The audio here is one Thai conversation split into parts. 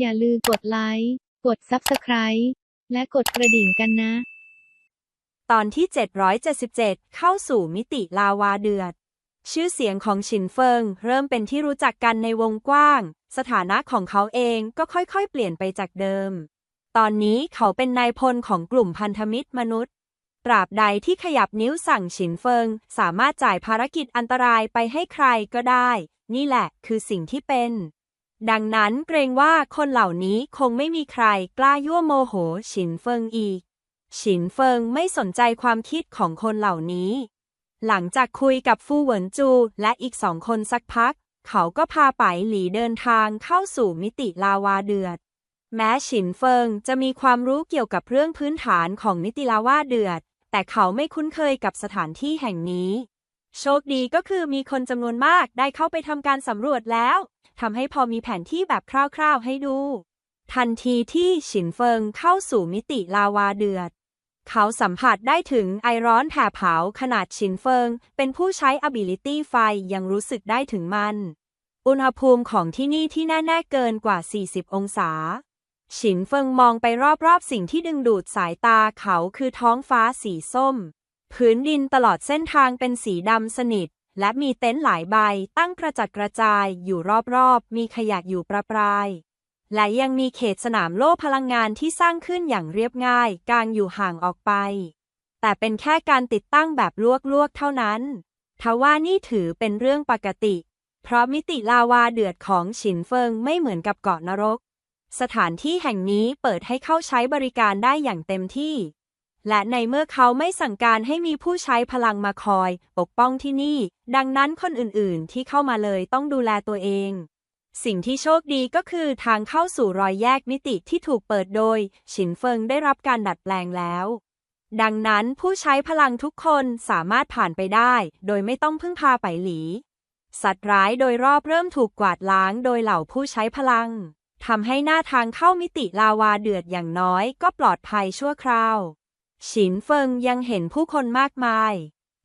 อย่าลืมกดไลค์ กด Subscribe และกดกระดิ่งกันนะ ตอนที่ 777 เข้าสู่มิติลาวาเดือด ชื่อเสียงของฉินเฟิง เริ่มเป็นที่รู้จักกันในวงกว้าง สถานะของเขาเองก็ค่อยๆ เปลี่ยนไปจากเดิม ตอนนี้เขาเป็นนายพลของกลุ่มพันธมิตรมนุษย์ ตราบใดที่ขยับนิ้วสั่งฉินเฟิง สามารถจ่ายภารกิจอันตรายไปให้ใครก็ได้ นี่แหละคือสิ่งที่เป็น ดังนั้นเกรงว่าคนเหล่านี้คงไม่มีใครกล้ายั่วโมโหฉินเฟิงอีก ฉินเฟิงไม่สนใจความคิดของคนเหล่านี้ หลังจากคุยกับฟูเหวินจูและอีกสองคนสักพัก เขาก็พาไปหลีเดินทางเข้าสู่มิติลาวาเดือด แม้ฉินเฟิงจะมีความรู้เกี่ยวกับเรื่องพื้นฐานของมิติลาวาเดือด แต่เขาไม่คุ้นเคยกับสถานที่แห่งนี้ โชคดีก็คือมีคนจำนวนมากได้เข้าไปทำการสำรวจแล้วทำให้พอมีแผนที่แบบคร่าวๆให้ดู ทันทีที่ฉินเฟิงเข้าสู่มิติลาวาเดือด เขาสัมผัสได้ถึงไอร้อนแผดเผาขนาดฉินเฟิง เป็นผู้ใช้ ability ไฟยังรู้สึกได้ถึงมัน อุณหภูมิของที่นี่ที่แน่ๆเกินกว่า 40 องศา ฉินเฟิงมองไปรอบๆสิ่งที่ดึงดูดสายตาเขาคือท้องฟ้าสีส้ม พื้นดินตลอดเส้นทางเป็นสีดำสนิท และมีเต็นท์หลายใบ ตั้งกระจัดกระจายอยู่รอบๆ มีขยะอยู่ประปราย และยังมีเขตสนามโล่พลังงานที่สร้างขึ้นอย่างเรียบง่ายกางอยู่ห่างออกไป แต่เป็นแค่การติดตั้งแบบลวกๆ เท่านั้นทว่านี่ถือเป็นเรื่องปกติ เพราะมิติลาวาเดือดของฉินเฟิงไม่เหมือนกับเกาะนรก สถานที่แห่งนี้เปิดให้เข้าใช้บริการได้อย่างเต็มที่ และในเมื่อเขาไม่สั่งการให้มีผู้ใช้พลังมาคอย ปกป้องที่นี่ ดังนั้นคนอื่นๆ ที่เข้ามาเลยต้องดูแลตัวเอง สิ่งที่โชคดีก็คือทางเข้าสู่รอยแยกมิติที่ถูกเปิดโดย ฉินเฟิงได้รับการดัดแปลงแล้ว ดังนั้นผู้ใช้พลังทุกคนสามารถผ่านไปได้ โดยไม่ต้องพึ่งพาไปหลี สัตว์ร้ายโดยรอบเริ่มถูกกวาดล้างโดยเหล่าผู้ใช้พลังทำให้หน้าทางเข้ามิติลาวาเดือดอย่างน้อยก็ปลอดภัยชั่วคราว ฉินเฟิงยังเห็นผู้คนมากมาย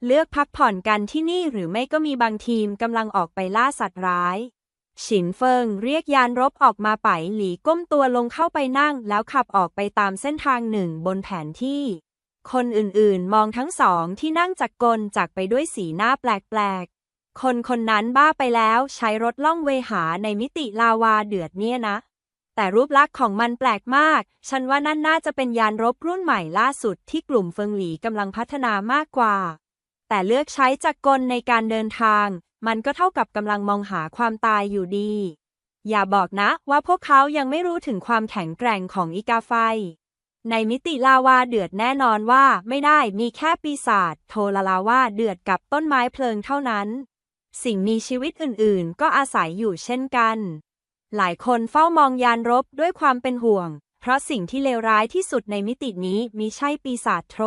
เลือกพักผ่อนกันที่นี่หรือไม่ก็มีบางทีมกำลังออกไปล่าสัตว์ร้าย ฉินเฟิงเรียกยานรบออกมาไปหลีก้มตัวลงเข้าไปนั่ง แล้วขับออกไปตามเส้นทางหนึ่งบนแผนที่ คนอื่นๆ มองทั้งสองที่นั่งจากกลจากไปด้วยสีหน้าแปลกๆ คนคนนั้นบ้าไปแล้วใช้รถล่องเวหาในมิติลาวาเดือดเนี่ยนะ แต่รูปลักษณ์ของมันแปลกมาก ฉันว่านั่นน่าจะเป็นยานรบรุ่นใหม่ล่าสุดที่กลุ่มเฟิงหลีกำลังพัฒนามากกว่า แต่เลือกใช้จักรกลในการเดินทาง มันก็เท่ากับกำลังมองหาความตายอยู่ดี อย่าบอกนะว่าพวกเขายังไม่รู้ถึงความแข็งแกร่งของอีกาไฟ ในมิติลาวาเดือดแน่นอนว่าไม่ได้มีแค่ปีศาจโทลาลาวาเดือดกับต้นไม้เพลิงเท่านั้น สิ่งมีชีวิตอื่นๆ ก็อาศัยอยู่เช่นกัน หลายคนเฝ้ามองยานรบด้วยความเป็นห่วง เพราะสิ่งที่เลวร้ายที่สุดในมิตินี้มิใช่ปีศาจโทร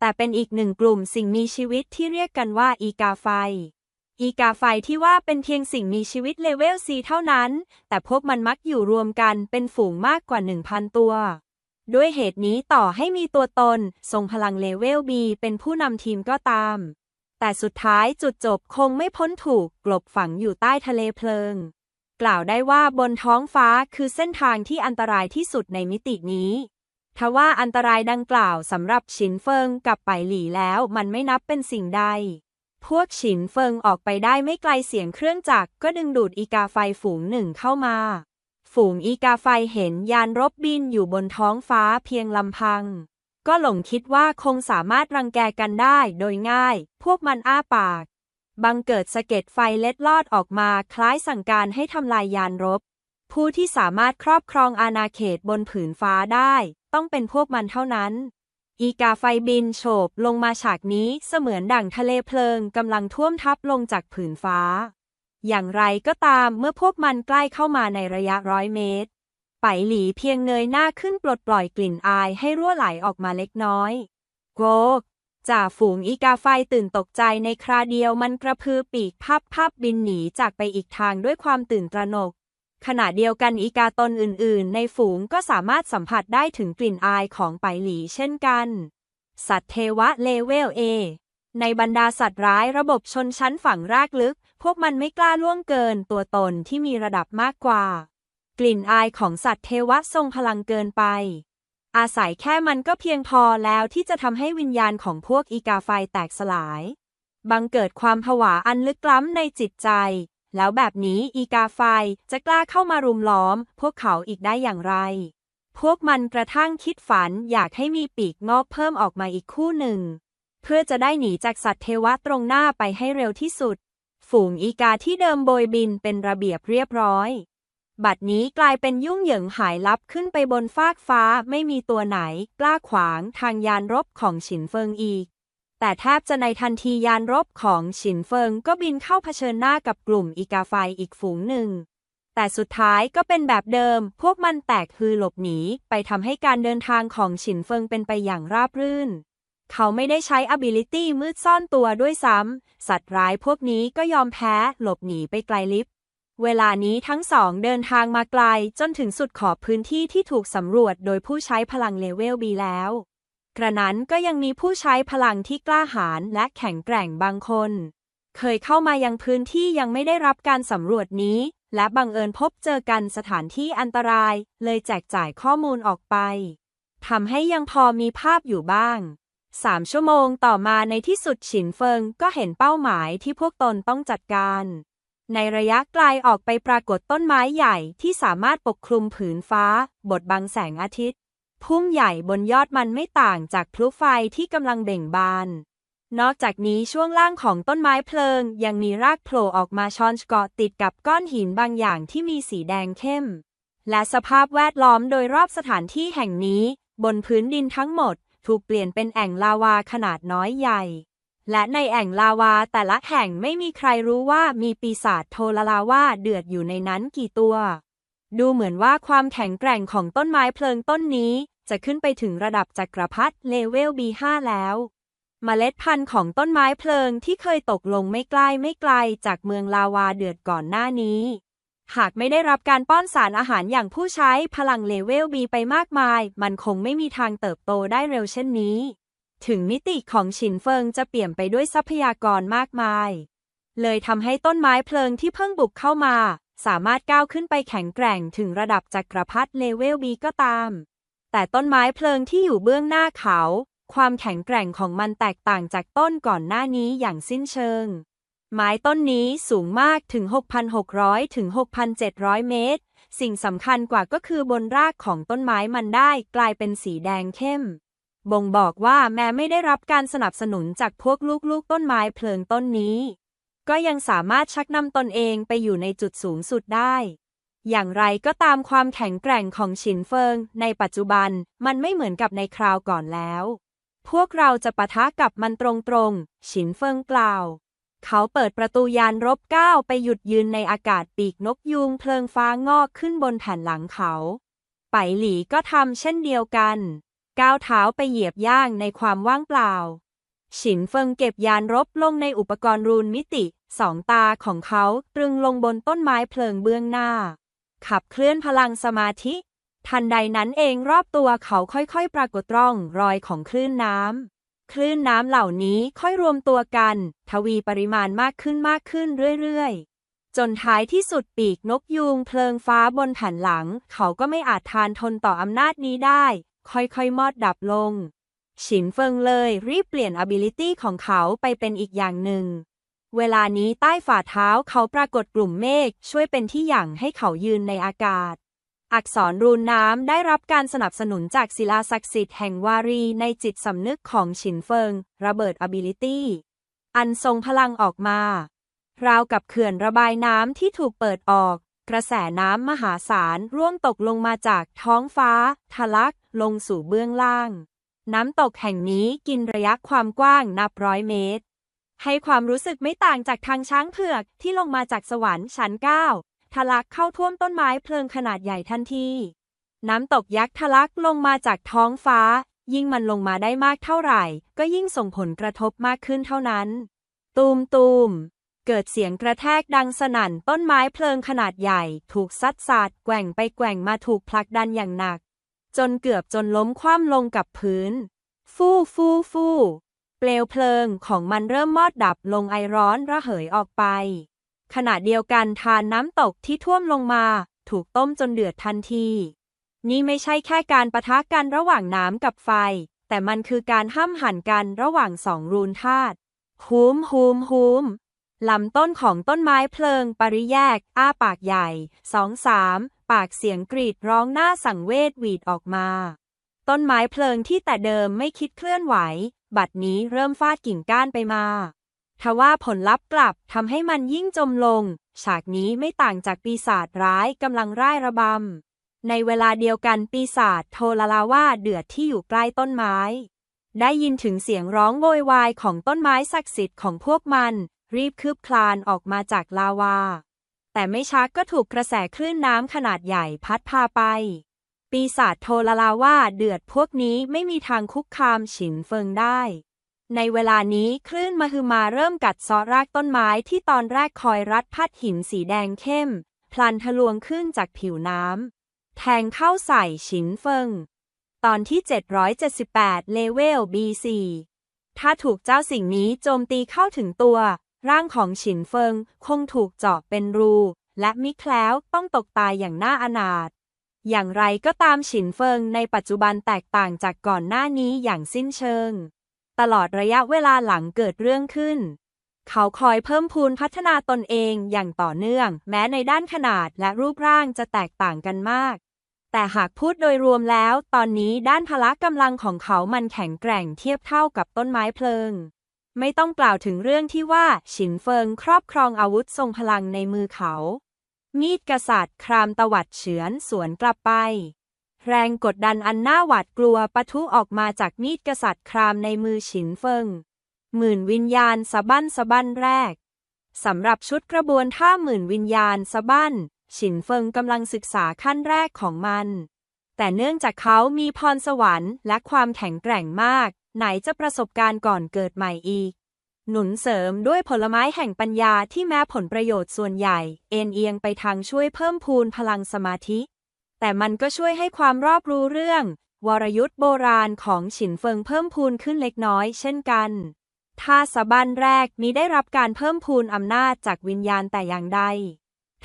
แต่เป็นอีกหนึ่งกลุ่มสิ่งมีชีวิตที่เรียกกันว่าอีกาไฟ อีกาไฟที่ว่าเป็นเพียงสิ่งมีชีวิตเลเวล C เท่านั้น แต่พวกมันมักอยู่รวมกันเป็นฝูงมากกว่า 1,000 ตัว ด้วยเหตุนี้ต่อให้มีตัวตน ทรงพลังเลเวล B เป็นผู้นำทีมก็ตาม แต่สุดท้ายจุดจบคงไม่พ้นถูกกลบฝังอยู่ใต้ทะเลเพลิง กล่าวได้ว่าบนท้องฟ้าคือเส้นทางที่อันตรายที่สุดในมิตินี้ ทว่าอันตรายดังกล่าวสำหรับฉินเฟิงกับไปหลี่แล้วมันไม่นับเป็นสิ่งใด พวกฉินเฟิงออกไปได้ไม่ไกลเสียงเครื่องจักรก็ดึงดูดอีกาไฟฝูงหนึ่งเข้ามา ฝูงอีกาไฟเห็นยานรบบินอยู่บนท้องฟ้าเพียงลำพัง ก็หลงคิดว่าคงสามารถรังแกกันได้โดยง่าย พวกมันอ้าปาก บังเกิดสะเก็ดไฟเล็ดลอดออกมาคล้ายสั่งการให้ทำลายยานรบ ผู้ที่สามารถครอบครองอาณาเขตบนผืนฟ้าได้ ต้องเป็นพวกมันเท่านั้น อีกาไฟบินโฉบลงมาฉากนี้เสมือนดั่งทะเลเพลิงกำลังท่วมทับลงจากผืนฟ้า อย่างไรก็ตามเมื่อพวกมันใกล้เข้ามาในระยะร้อยเมตร ไปหลีเพียงเงยหน้าขึ้นปลดปล่อยกลิ่นอายให้รั่วไหลออกมาเล็กน้อย โกก จ่าฝูงอีกาไฟตื่นตกใจในคราเดียวมันกระพือปีกพับพับบินหนีจากไปอีกทางด้วยความตื่นตระหนก ขณะเดียวกันอีกาตนอื่น ๆ ในฝูงก็สามารถสัมผัสได้ถึงกลิ่นอายของไปหลีเช่นกัน สัตว์เทวะเลเวลเอในบรรดาสัตว์ร้ายระบบชนชั้นฝังรากลึก พวกมันไม่กล้าล่วงเกินตัวตนที่มีระดับมากกว่า กลิ่นอายของสัตว์เทวะทรงพลังเกินไป อาศัยแค่มันก็เพียงพอแล้วที่จะทำให้วิญญาณของพวกอีกาไฟแตกสลาย บังเกิดความผวาอันลึกล้ำในจิตใจ แล้วแบบนี้อีกาไฟจะกล้าเข้ามารุมล้อม พวกเขาอีกได้อย่างไร พวกมันกระทั่งคิดฝันอยากให้มีปีกงอกเพิ่มออกมาอีกคู่หนึ่ง เพื่อจะได้หนีจากสัตว์เทวะตรงหน้าไปให้เร็วที่สุด ฝูงอีกาที่เดิมโบยบินเป็นระเบียบเรียบร้อย บัดนี้กลายเป็นยุ่งเหยิงหายลับขึ้นไปบนฟากฟ้าไม่มีตัวไหน กล้าขวางทางยานรบของฉินเฟิงอีก แต่แทบจะในทันทียานรบของฉินเฟิงก็บินเข้าเผชิญหน้ากับกลุ่มอีกาไฟอีกฝูงหนึ่ง แต่สุดท้ายก็เป็นแบบเดิม พวกมันแตกฮือหลบหนี ไปทำให้การเดินทางของฉินเฟิงเป็นไปอย่างราบรื่น เขาไม่ได้ใช้ ability มืดซ่อนตัวด้วยซ้ำสัตว์ร้ายพวกนี้ก็ยอมแพ้หลบหนีไปไกลลิฟ เวลานี้ทั้งสองเดินทางมาไกลจนถึงสุดขอบพื้นที่ที่ถูกสำรวจโดยผู้ใช้พลังเลเวลบีแล้ว กระนั้นก็ยังมีผู้ใช้พลังที่กล้าหาญและแข็งแกร่งบางคน เคยเข้ามายังพื้นที่ยังไม่ได้รับการสำรวจนี้ และบังเอิญพบเจอกันสถานที่อันตราย เลยแจกจ่ายข้อมูลออกไปทำให้ยังพอมีภาพอยู่บ้างสามชั่วโมงต่อมาในที่สุดฉินเฟิงก็เห็นเป้าหมายที่พวกตนต้องจัดการ ในระยะไกลออกไปปรากฏต้นไม้ใหญ่ที่สามารถปกคลุมผืนฟ้า บดบังแสงอาทิตย์ พุ่มใหญ่บนยอดมันไม่ต่างจากพลุไฟที่กำลังเบ่งบาน นอกจากนี้ช่วงล่างของต้นไม้เพลิง ยังมีรากโผล่ออกมาชอนเกาะติดกับก้อนหินบางอย่างที่มีสีแดงเข้ม และสภาพแวดล้อมโดยรอบสถานที่แห่งนี้ บนพื้นดินทั้งหมด ถูกเปลี่ยนเป็นแอ่งลาวาขนาดน้อยใหญ่ และในแอ่งลาวาแต่ละแห่งไม่มีใครรู้ว่ามีปีศาจโทลาลาวาเดือดอยู่ในนั้นกี่ตัว ดูเหมือนว่าความแข็งแกร่งของต้นไม้เพลิงต้นนี้ จะขึ้นไปถึงระดับจักรพรรดิเลเวล B5 แล้วเมล็ดพันธุ์ของต้นไม้เพลิงที่เคยตกลงไม่ใกล้ไม่ไกลจากเมืองลาวาเดือดก่อนหน้านี้ หากไม่ได้รับการป้อนสารอาหารอย่างผู้ใช้พลังเลเวล B ไปมากมาย มันคงไม่มีทางเติบโตได้เร็วเช่นนี้ ถึงมิติของฉินเฟิงจะเปลี่ยนไปด้วยทรัพยากรมากมาย เลยทำให้ต้นไม้เพลิงที่เพิ่งบุกเข้ามา สามารถก้าวขึ้นไปแข็งแกร่งถึงระดับจักรพรรดิเลเวล B ก็ตาม แต่ต้นไม้เพลิงที่อยู่เบื้องหน้าเขา ความแข็งแกร่งของมันแตกต่างจากต้นก่อนหน้านี้อย่างสิ้นเชิง ไม้ต้นนี้สูงมากถึง 6,600 ถึง 6,700 เมตร สิ่งสำคัญกว่าก็คือบนรากของต้นไม้มันได้กลายเป็นสีแดงเข้ม บ่งบอกว่าแม้ไม่ได้รับการสนับสนุนจากพวกลูกๆต้นไม้เพลิงต้นนี้ ก็ยังสามารถชักนำตนเองไปอยู่ในจุดสูงสุดได้ อย่างไรก็ตามความแข็งแกร่งของฉินเฟิง ในปัจจุบันมันไม่เหมือนกับในคราวก่อนแล้ว พวกเราจะปะทะกับมันตรงๆฉินเฟิงกล่าว เขาเปิดประตูยานรบก้าวไปหยุดยืนในอากาศปีกนกยูงเพลิงฟ้างอกขึ้นบนแผ่นหลังเขา ไปหลีก็ทำเช่นเดียวกัน ก้าวเท้าไปเหยียบย่างในความว่างเปล่า ฉินเฟิงเก็บยานรบลงในอุปกรณ์รูนมิติ สองตาของเขาตรึงลงบนต้นไม้เพลิงเบื้องหน้า ขับเคลื่อนพลังสมาธิ ทันใดนั้นเองรอบตัวเขาค่อยๆ ปรากฏร่องรอยของคลื่นน้ำ คลื่นน้ำเหล่านี้ค่อยรวมตัวกัน ทวีปริมาณมากขึ้นมากขึ้นเรื่อยๆจนท้ายที่สุดปีกนกยูงเพลิงฟ้าบนแผ่นหลัง เขาก็ไม่อาจทานทนต่ออำนาจนี้ได้ ค่อยๆ มอดดับลง ฉินเฟิงเลยรีบเปลี่ยน ability ของเขาไปเป็นอีกอย่างหนึ่ง เวลานี้ใต้ฝ่าเท้าเขาปรากฏกลุ่มเมฆช่วยเป็นที่หยั่งให้เขายืนในอากาศ อักษรรูนน้ำได้รับการสนับสนุนจากศิลาศักดิ์สิทธิ์แห่งวารีในจิตสำนึกของฉินเฟิง ระเบิด ability อันทรงพลังออกมา ราวกับเขื่อนระบายน้ำที่ถูกเปิดออก กระแสน้ำมหาศาลร่วงตกลงมาจากท้องฟ้า ทะลักลงสู่เบื้องล่าง น้ำตกแห่งนี้กินระยะความกว้างนับร้อยเมตร ให้ความรู้สึกไม่ต่างจากทางช้างเผือกที่ลงมาจากสวรรค์ชั้นเก้าทะลักเข้าท่วมต้นไม้เพลิงขนาดใหญ่ทันทีน้ำตกยักษ์ทะลักลงมาจากท้องฟ้า ยิ่งมันลงมาได้มากเท่าไหร่ ก็ยิ่งส่งผลกระทบมากขึ้นเท่านั้น ตูมตูม เกิดเสียงกระแทกดังสนั่น ต้นไม้เพลิงขนาดใหญ่ ถูกซัดสาดแกว่งไปแกว่งมาถูกผลักดันอย่างหนัก จนเกือบจนล้มคว่ำลงกับพื้น ฟู่ฟู่ฟู่เปลวเพลิงของมันเริ่มมอดดับลงไอร้อนระเหยออกไป ขณะเดียวกันทานน้ำตกที่ท่วมลงมา ถูกต้มจนเดือดทันที นี่ไม่ใช่แค่การประทะกันระหว่างน้ำกับไฟ แต่มันคือการห้ามหันกันระหว่างสองรูนธาตุฮูมฮูมฮูม ลำต้นของต้นไม้เพลิง ปริแยก อ้าปากใหญ่สองสามปากเสียงกรีดร้องหน้าสังเวชหวีดออกมา ต้นไม้เพลิงที่แต่เดิมไม่คิดเคลื่อนไหว บัดนี้เริ่มฟาดกิ่งก้านไปมาทว่าผลลัพธ์กลับทำให้มันยิ่งจมลง ฉากนี้ไม่ต่างจากปีศาจร้ายกำลังร่ายระบำ ในเวลาเดียวกันปีศาจโทลลาว่าเดือดที่อยู่ใกล้ต้นไม้ ได้ยินถึงเสียงร้องโวยวายของต้นไม้ศักดิ์สิทธิ์ของพวกมัน รีบคืบคลานออกมาจากลาวา แต่ไม่ช้าก็ถูกกระแสคลื่นน้ำขนาดใหญ่พัดพาไป ปีศาจโทลาลาว่าเดือดพวกนี้ไม่มีทางคุกคามฉินเฟิงได้ ในเวลานี้คลื่นมหึมาเริ่มกัดซาะรากต้นไม้ที่ตอนแรกคอยรัดพัดหินสีแดงเข้ม พลันทะลวงขึ้นจากผิวน้ำแทงเข้าใส่ฉินเฟิง ตอนที่ 778 เลเวล B4 ถ้าถูกเจ้าสิ่งนี้โจมตีเข้าถึงตัว ร่างของฉินเฟิงคงถูกเจาะเป็นรู และมิแคล้วต้องตกตายอย่างน่าอนาถ อย่างไรก็ตามฉินเฟิงในปัจจุบันแตกต่างจากก่อนหน้านี้อย่างสิ้นเชิง ตลอดระยะเวลาหลังเกิดเรื่องขึ้น เขาคอยเพิ่มพูนพัฒนาตนเองอย่างต่อเนื่อง แม้ในด้านขนาดและรูปร่างจะแตกต่างกันมาก แต่หากพูดโดยรวมแล้ว ตอนนี้ด้านพละกำลังของเขามันแข็งแกร่งเทียบเท่ากับต้นไม้เพลิง ไม่ต้องกล่าวถึงเรื่องที่ว่าฉินเฟิงครอบครองอาวุธทรงพลังในมือเขา มีดกษัตริย์ครามตวัดเฉือนสวนกลับไป แรงกดดันอันน่าหวาดกลัวปะทุออกมาจากมีดกษัตริย์ครามในมือฉินเฟิง หมื่นวิญญาณสะบั้นสะบั้นแรกสำหรับชุดกระบวนท่าหมื่นวิญญาณสะบั้น ฉินเฟิงกำลังศึกษาขั้นแรกของมัน แต่เนื่องจากเขามีพรสวรรค์และความแข็งแกร่งมาก ไหนจะประสบการณ์ก่อนเกิดใหม่อีก หนุนเสริมด้วยผลไม้แห่งปัญญาที่แม้ผลประโยชน์ส่วนใหญ่ เอ็นเอียงไปทางช่วยเพิ่มพูนพลังสมาธิ แต่มันก็ช่วยให้ความรอบรู้เรื่อง วรยุทธ์โบราณของฉินเฟิงเพิ่มพูนขึ้นเล็กน้อยเช่นกันท่าสะบันแรกนี้ได้รับการเพิ่มพูนอำนาจจากวิญญาณแต่อย่างใด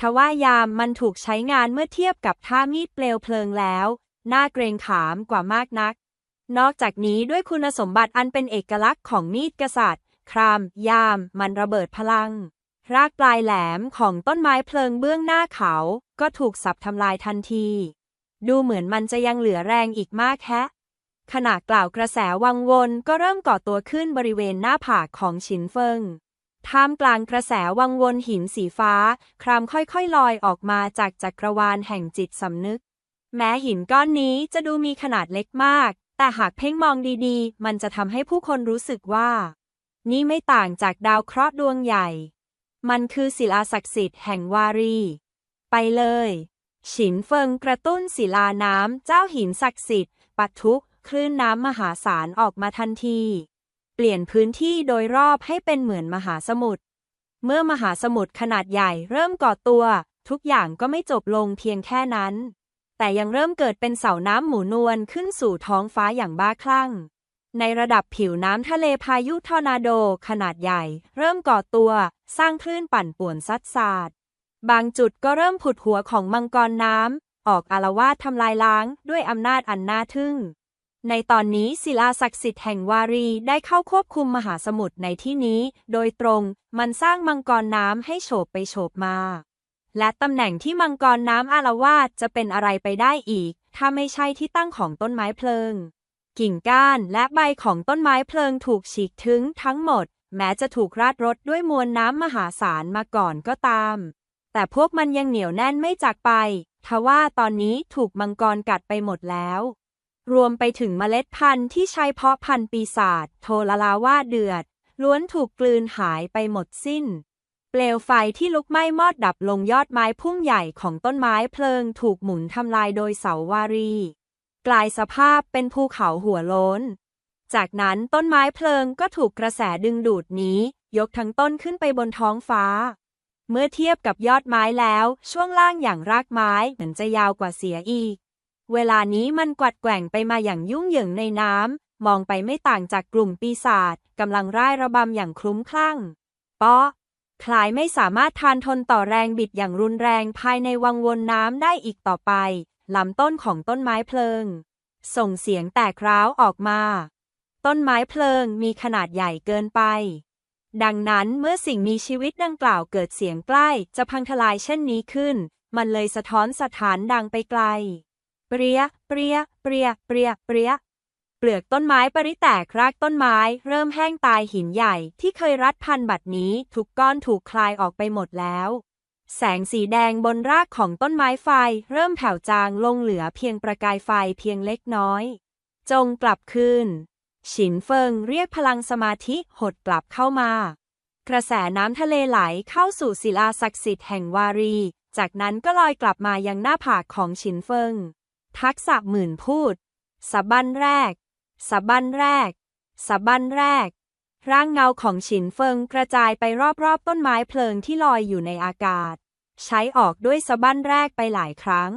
ทว่ายามมันถูกใช้งานเมื่อเทียบกับท่ามีดเปลวเพลิงแล้ว น่าเกรงขามกว่ามากนัก นอกจากนี้ด้วยคุณสมบัติอันเป็นเอกลักษณ์ของมีดกษัตริย์ คราม ยาม มันระเบิดพลัง รากปลายแหลมของต้นไม้เพลิงเบื้องหน้าเขา ก็ถูกสับทำลายทันที ดูเหมือนมันจะยังเหลือแรงอีกมากแฮะขณะกล่าวกระแสวังวนก็เริ่มก่อตัวขึ้นบริเวณหน้าผากของฉินเฟิงท่ามกลางกระแสวังวนหินสีฟ้า ครามค่อยๆ ลอยออกมาจากจักรวาลแห่งจิตสำนึก แม้หินก้อนนี้จะดูมีขนาดเล็กมาก แต่หากเพ่งมองดีๆ มันจะทำให้ผู้คนรู้สึกว่า นี่ไม่ต่างจากดาวเคราะห์ดวงใหญ่ มันคือศิลาศักดิ์สิทธิ์แห่งวารี ไปเลย ฉินเฟิงกระตุ้นศิลาน้ำเจ้าหินศักดิ์สิทธิ์ปัทุคลื่นน้ำมหาศาลออกมาทันที เปลี่ยนพื้นที่โดยรอบให้เป็นเหมือนมหาสมุทรเมื่อมหาสมุทรขนาดใหญ่เริ่มก่อตัว ทุกอย่างก็ไม่จบลงเพียงแค่นั้น แต่ยังเริ่มเกิดเป็นเสาน้ำหมูนวลขึ้นสู่ท้องฟ้าอย่างบ้าคลั่ง ในระดับผิวน้ำทะเลพายุทอร์นาโดขนาดใหญ่ เริ่มก่อตัว สร้างคลื่นปั่นป่วนซัดสาดบางจุดก็เริ่มผุดหัวของมังกรน้ำ ออกอารวาสทำลายล้างด้วยอำนาจอันน่าทึ่ง ในตอนนี้ศิลาศักดิ์สิทธิ์แห่งวารีได้เข้าควบคุมมหาสมุทรในที่นี้ โดยตรงมันสร้างมังกรน้ำให้โฉบไปโฉบมา และตำแหน่งที่มังกรน้ำอารวาสจะเป็นอะไรไปได้อีก ถ้าไม่ใช่ที่ตั้งของต้นไม้เพลิง กิ่งก้านและใบของต้นไม้เพลิงถูกฉีกทิ้งทั้งหมด แม้จะถูกราดรถด้วยมวลน้ำมหาศาลมาก่อนก็ตาม แต่พวกมันยังเหนียวแน่นไม่จากไปทว่าตอนนี้ถูกมังกรกัดไปหมดแล้ว รวมไปถึงเมล็ดพันธุ์ที่ใช้เพาะพันธุ์ปีศาจโทลาลาว่าเดือด ล้วนถูกกลืนหายไปหมดสิ้น เปลวไฟที่ลุกไหม้มอดดับลงยอดไม้พุ่งใหญ่ของต้นไม้เพลิงถูกหมุนทำลายโดยเสาวารี กลายสภาพเป็นภูเขาหัวโล้น จากนั้นต้นไม้เพลิงก็ถูกกระแสดึงดูดหนี้ ยกทั้งต้นขึ้นไปบนท้องฟ้า เมื่อเทียบกับยอดไม้แล้ว ช่วงล่างอย่างรากไม้เหมือนจะยาวกว่าเสียอีก เวลานี้มันกวัดแกว่งไปมาอย่างยุ่งเหยิงในน้ำมองไปไม่ต่างจากกลุ่มปีศาจกำลังร่ายระบำอย่างคลุ้มคลั่งปาะ คลายไม่สามารถทานทนต่อแรงบิดอย่างรุนแรงภายในวังวนน้ำได้อีกต่อไปลำต้นของต้นไม้เพลิง ส่งเสียงแตกร้าวออกมา ต้นไม้เพลิงมีขนาดใหญ่เกินไป ดังนั้นเมื่อสิ่งมีชีวิตดังกล่าวเกิดเสียงใกล้ จะพังทลายเช่นนี้ขึ้น มันเลยสะท้อนสถานดังไปไกล เปรี้ยเปรี้ยเปรี้ยเปรี้ยเปรี้ย เปลือกต้นไม้ปริแตกรากต้นไม้ เริ่มแห้งตายหินใหญ่ ที่เคยรัดพันบัดนี้ ทุกก้อนถูกคลายออกไปหมดแล้ว แสงสีแดงบนรากของต้นไม้ไฟ เริ่มแผ่วจางลงเหลือเพียงประกายไฟเพียงเล็กน้อย จงกลับคืนฉินเฟิงเรียกพลังสมาธิหดกลับเข้ามา กระแสน้ำทะเลไหลเข้าสู่ศิลาศักดิ์สิทธิ์แห่งวารี จากนั้นก็ลอยกลับมายังหน้าผากของฉินเฟิง ทักษะหมื่นพูดสะบันแรก สะบันแรกสะบันแรก ร่างเงาของฉินเฟิงกระจายไปรอบๆ ต้นไม้เพลิงที่ลอยอยู่ในอากาศ ใช้ออกด้วยสะบันแรกไปหลายครั้ง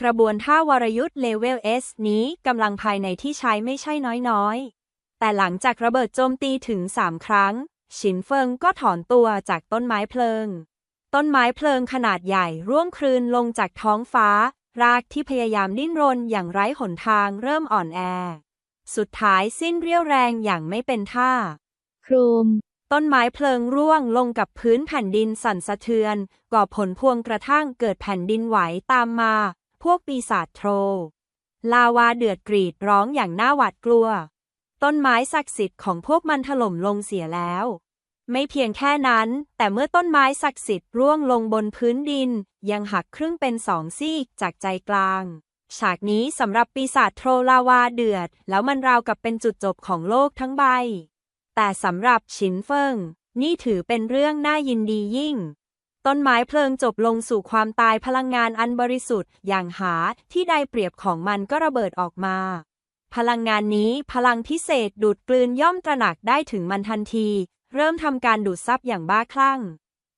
กระบวนท่าวรยุทธ์เลเวล S นี้กำลังภายในที่ใช้ไม่ใช่น้อยๆ แต่หลังจากระเบิดโจมตีถึงสามครั้ง ฉินเฟิงก็ถอนตัวจากต้นไม้เพลิง ต้นไม้เพลิงขนาดใหญ่ร่วงคลืนลงจากท้องฟ้า รากที่พยายามดิ้นรนอย่างไร้หนทางเริ่มอ่อนแอ สุดท้ายสิ้นเรี่ยวแรงอย่างไม่เป็นท่าโครมต้นไม้เพลิงร่วงลงกับพื้นแผ่นดินสั่นสะเทือน ก่อผลพวงกระทั่งเกิดแผ่นดินไหวตามมา พวกปีศาจโทร ลาวาเดือดกรีดร้องอย่างน่าหวาดกลัว ต้นไม้ศักดิ์สิทธิ์ของพวกมันถล่มลงเสียแล้ว ไม่เพียงแค่นั้น แต่เมื่อต้นไม้ศักดิ์สิทธิ์ร่วงลงบนพื้นดิน ยังหักครึ่งเป็นสองซีกจากใจกลาง ฉากนี้สำหรับปีศาจโทรลาวาเดือด แล้วมันราวกับเป็นจุดจบของโลกทั้งใบ แต่สำหรับฉินเฟิง นี่ถือเป็นเรื่องน่ายินดียิ่ง ต้นไม้เพลิงจบลงสู่ความตายพลังงานอันบริสุทธิ์ อย่างหาที่ได้เปรียบของมันก็ระเบิดออกมา พลังงานนี้พลังพิเศษดูดกลืนย่อมตระหนักได้ถึงมันทันที เริ่มทำการดูดซับอย่างบ้าคลั่ง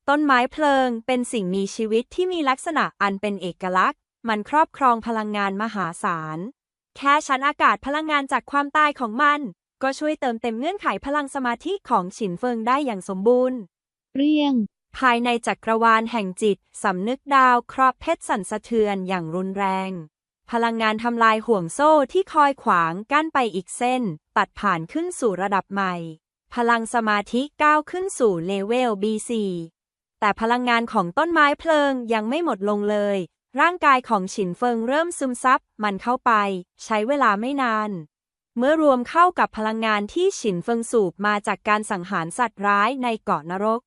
ต้นไม้เพลิงเป็นสิ่งมีชีวิตที่มีลักษณะอันเป็นเอกลักษณ์ มันครอบครองพลังงานมหาศาล แค่ชั้นอากาศพลังงานจากความตายของมัน ก็ช่วยเติมเต็มเงื่อนไขพลังสมาธิของฉินเฟิงได้อย่างสมบูรณ์ เรียง ภายในจักรวาลแห่งจิต สำนึกดาวครอบเพชรสั่นสะเทือนอย่างรุนแรง พลังงานทำลายห่วงโซ่ที่คอยขวางกั้นไปอีกเส้น ตัดผ่านขึ้นสู่ระดับใหม่ พลังสมาธิก้าวขึ้นสู่เลเวล B4 แต่พลังงานของต้นไม้เพลิงยังไม่หมดลงเลย ร่างกายของฉินเฟิงเริ่มซึมซับมันเข้าไป ใช้เวลาไม่นาน เมื่อรวมเข้ากับพลังงานที่ฉินเฟิงสูบมาจากการสังหารสัตว์ร้ายในเกาะนรก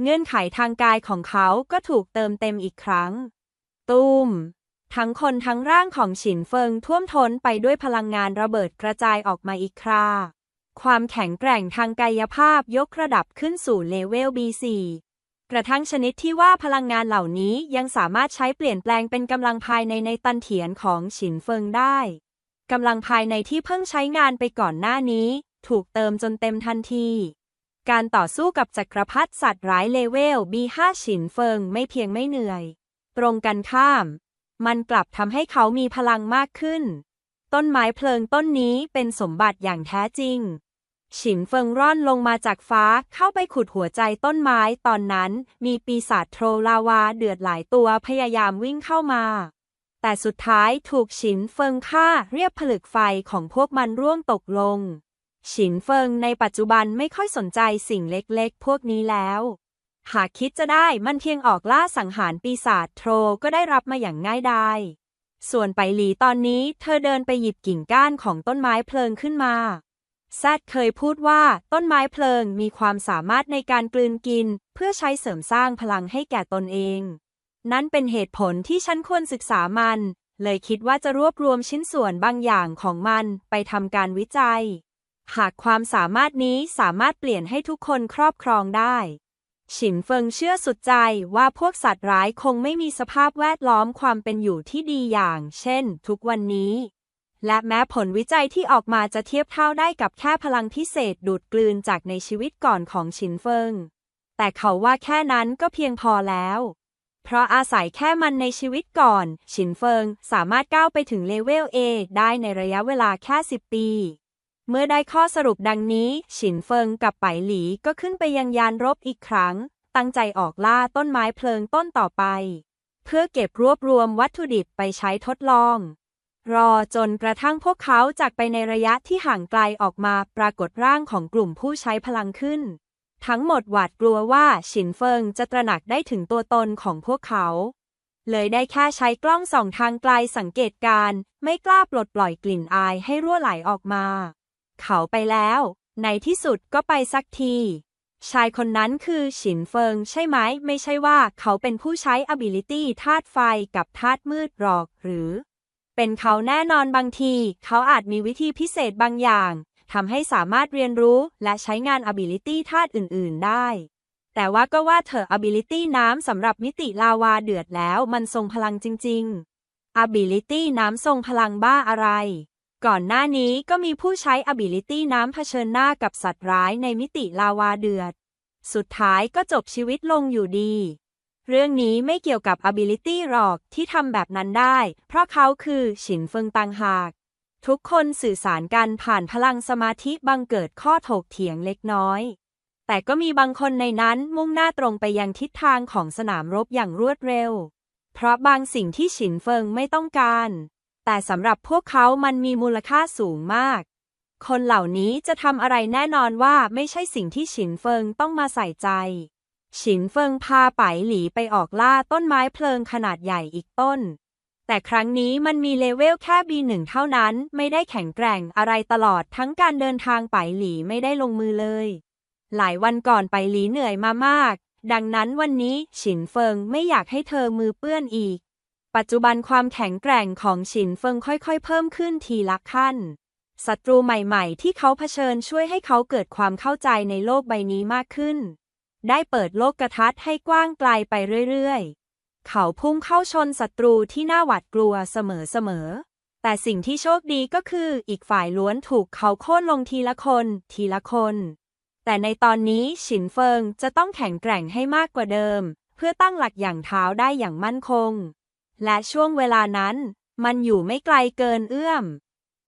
เงื่อนไขทางกายของเขาก็ถูกเติมเต็มอีกครั้ง ตูม ทั้งคนทั้งร่างของฉินเฟิงท่วมท้นไปด้วยพลังงานระเบิดกระจายออกมาอีกครา ความแข็งแกร่งทางกายภาพยกระดับขึ้นสู่เลเวล B4 กระทั่งชนิดที่ว่าพลังงานเหล่านี้ยังสามารถใช้เปลี่ยนแปลงเป็นกำลังภายในในตันเถียนของฉินเฟิงได้กำลังภายในที่เพิ่งใช้งานไปก่อนหน้านี้ ถูกเติมจนเต็มทันที การต่อสู้กับจักรพรรดิสัตว์ร้ายเลเวล B5 ฉินเฟิงไม่เพียงไม่เหนื่อย ตรงกันข้าม มันกลับทำให้เขามีพลังมากขึ้น ต้นไม้เพลิงต้นนี้เป็นสมบัติอย่างแท้จริง ฉินเฟิงร่อนลงมาจากฟ้าเข้าไปขุดหัวใจต้นไม้ตอนนั้น มีปีศาจโทรลาวาเดือดหลายตัวพยายามวิ่งเข้ามา แต่สุดท้ายถูกฉินเฟิงฆ่าเรียบผลึกไฟของพวกมันร่วงตกลง ฉินเฟิงในปัจจุบันไม่ค่อยสนใจสิ่งเล็กๆ พวกนี้แล้ว หากคิดจะได้มันเพียงออกล่าสังหารปีศาจโทรก็ได้รับมาอย่างง่ายดายส่วนไปหลีตอนนี้เธอเดินไปหยิบกิ่งก้านของต้นไม้เพลิงขึ้นมา แซดเคยพูดว่าต้นไม้เพลิงมีความสามารถในการกลืนกิน เพื่อใช้เสริมสร้างพลังให้แก่ตนเอง นั่นเป็นเหตุผลที่ฉันควรศึกษามัน เลยคิดว่าจะรวบรวมชิ้นส่วนบางอย่างของมันไปทำการวิจัย หากความสามารถนี้สามารถเปลี่ยนให้ทุกคนครอบครองได้ ฉินเฟิงเชื่อสุดใจว่าพวกสัตว์ร้ายคงไม่มีสภาพแวดล้อมความเป็นอยู่ที่ดีอย่าง เช่น ทุกวันนี้ และแม้ผลวิจัยที่ออกมาจะเทียบเท่าได้กับแค่พลังพิเศษดูดกลืนจากในชีวิตก่อนของฉินเฟิง แต่เขาว่าแค่นั้นก็เพียงพอแล้ว เพราะอาศัยแค่มันในชีวิตก่อนฉินเฟิงสามารถก้าวไปถึงเลเวล A ได้ในระยะเวลาแค่ 10 ปี เมื่อได้ข้อสรุปดังนี้ฉินเฟิงกับไปหลีก็ขึ้นไปยังยานรบอีกครั้ง ตั้งใจออกล่าต้นไม้เพลิงต้นต่อไป เพื่อเก็บรวบรวมวัตถุดิบไปใช้ทดลอง รอจนกระทั่งพวกเขาจากไปในระยะที่ห่างไกลออกมาปรากฏร่างของกลุ่มผู้ใช้พลังขึ้น ทั้งหมดหวาดกลัวว่าฉินเฟิงจะตระหนักได้ถึงตัวตนของพวกเขา เลยได้แค่ใช้กล้องส่องทางไกลสังเกตการ ไม่กล้าปลดปล่อยกลิ่นอายให้รั่วไหลออกมา เขาไปแล้ว ในที่สุดก็ไปสักที ชายคนนั้นคือฉินเฟิงใช่ไหม ไม่ใช่ว่าเขาเป็นผู้ใช้ ability ธาตุไฟกับธาตุมืดหรอกหรือ เป็นเขาแน่นอนบางที เขาอาจมีวิธีพิเศษบางอย่างทำให้สามารถเรียนรู้และใช้งาน ability ธาตุอื่น ๆ ได้ แต่ว่าก็ว่าเถอะ ability น้ำสำหรับมิติลาวาเดือดแล้วมันทรงพลังจริง ๆ ability น้ำทรงพลังบ้าอะไร ก่อนหน้านี้ก็มีผู้ใช้ ability น้ำเผชิญหน้ากับสัตว์ร้ายในมิติลาวาเดือด สุดท้ายก็จบชีวิตลงอยู่ดี เรื่องนี้ไม่เกี่ยวกับ ability หรอกที่ทำแบบนั้นได้ เพราะเขาคือฉินเฟิงตังหาก ทุกคนสื่อสารกันผ่านพลังสมาธิบังเกิดข้อถกเถียงเล็กน้อย แต่ก็มีบางคนในนั้นมุ่งหน้าตรงไปยังทิศทางของสนามรบอย่างรวดเร็ว เพราะบางสิ่งที่ฉินเฟิงไม่ต้องการ แต่สำหรับพวกเขามันมีมูลค่าสูงมาก คนเหล่านี้จะทำอะไรแน่นอนว่าไม่ใช่สิ่งที่ฉินเฟิงต้องมาใส่ใจ ฉินเฟิงพาไปหลีไปออกล่าต้นไม้เพลิงขนาดใหญ่อีกต้น แต่ครั้งนี้มันมีเลเวลแค่ B1 เท่านั้น ไม่ได้แข็งแกร่งอะไรตลอดทั้งการเดินทางไปหลีไม่ได้ลงมือเลย หลายวันก่อนไปหลีเหนื่อยมามาก ดังนั้นวันนี้ฉินเฟิงไม่อยากให้เธอมือเปื้อนอีก ปัจจุบันความแข็งแกร่งของฉินเฟิงค่อยๆ เพิ่มขึ้นทีละขั้นศัตรูใหม่ๆ ที่เขาเผชิญช่วยให้เขาเกิดความเข้าใจในโลกใบนี้มากขึ้น ได้เปิดโลกกระทัดให้กว้างไกลไปเรื่อยๆ เขาพุ่งเข้าชนศัตรูที่น่าหวาดกลัวเสมอๆ แต่สิ่งที่โชคดีก็คืออีกฝ่ายล้วนถูกเขาโค่นลงทีละคน ทีละคน แต่ในตอนนี้ฉินเฟิงจะต้องแข็งแกร่งให้มากกว่าเดิม เพื่อตั้งหลักอย่างเท้าได้อย่างมั่นคง และช่วงเวลานั้น มันอยู่ไม่ไกลเกินเอื้อม